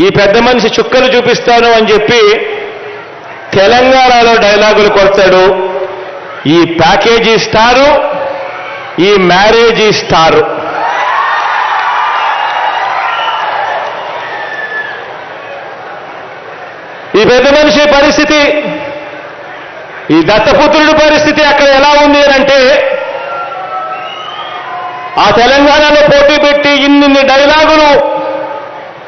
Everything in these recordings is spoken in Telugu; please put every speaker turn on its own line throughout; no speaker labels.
ఈ పెద్ద మనిషి చుక్కలు చూపిస్తాను అని చెప్పి తెలంగాణలో డైలాగులు కొడతాడు. ఈ ప్యాకేజీ స్టారు ఈ మ్యారేజీ స్టారు. ఈ పెద్ద మనిషి పరిస్థితి ఈ దత్తపుత్రుడి పరిస్థితి అక్కడ ఎలా ఉంది అంటే ఆ తెలంగాణలో పోటీ పెట్టి ఇన్నిన్ని డైలాగులు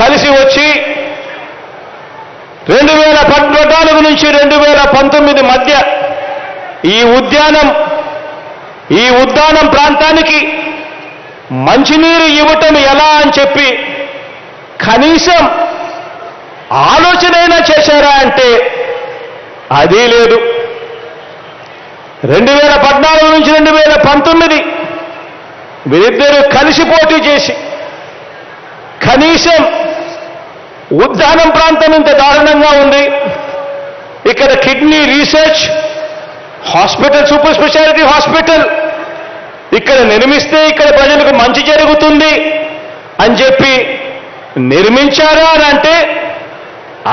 కలిసి వచ్చి రెండు వేల పద్నాలుగు నుంచి రెండు వేల పంతొమ్మిది మధ్య ఈ ఉద్యానం ఈ ఉద్యానం ప్రాంతానికి మంచినీరు ఇవ్వటం ఎలా అని చెప్పి కనీసం ఆలోచనైనా చేశారా అంటే అది లేదు. రెండు వేల పద్నాలుగు నుంచి రెండు వేల పంతొమ్మిది వీరిద్దరూ కలిసి పోటీ చేసి కనీసం ఉద్యానం ప్రాంతం ఇంత దారుణంగా ఉంది. ఇక్కడ kidney research hospital super speciality hospital ఇక్కడ నిర్మిస్తే ఇక్కడ ప్రజలకు మంచి జరుగుతుంది అని చెప్పి నిర్మించారా అని అంటే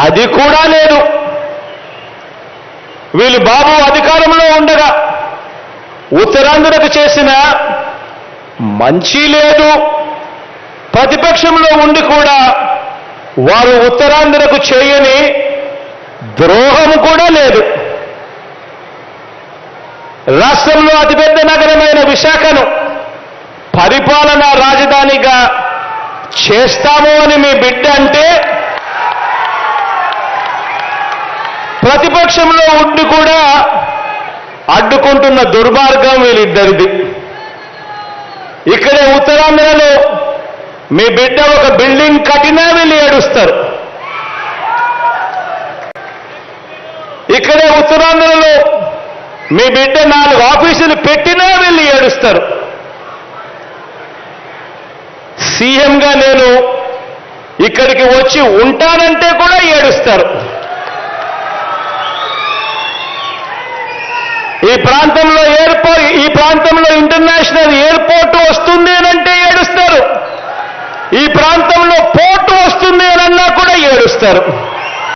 అది కూడా లేదు. వీళ్ళు బాబు అధికారంలో ఉండగా ఉత్తరాంధ్రకు చేసిన మంచి లేదు. ప్రతిపక్షంలో ఉండి కూడా వారు ఉత్తరాంధ్రకు చేయని ద్రోహం కూడా లేదు. రాష్ట్రంలో అతిపెద్ద నగరమైన విశాఖను పరిపాలనా రాజధానిగా చేస్తాము అని మీ బిడ్డ అంటే ప్రతిపక్షంలో ఉండి కూడా అడ్డుకుంటున్న దుర్మార్గం వీళ్ళిద్దరిది ఇక్కడే ఉత్తరాంధ్రలో మీ బిడ్డ ఒక బిల్డింగ్ కట్టినా వీళ్ళు ఏడుస్తారు. ఇక్కడే ఉత్తరాంధ్రలో మీ బిడ్డ నాలుగు ఆఫీసులు పెట్టినా వీళ్ళు ఏడుస్తారు. సీఎంగా నేను ఇక్కడికి వచ్చి ఉంటానంటే కూడా ఏడుస్తారు. ఈ ప్రాంతంలో ఎయిర్పోర్ట్ ఈ ప్రాంతంలో ఇంటర్నేషనల్ ఎయిర్పోర్ట్ వస్తుంది అంటే ఏడుస్తారు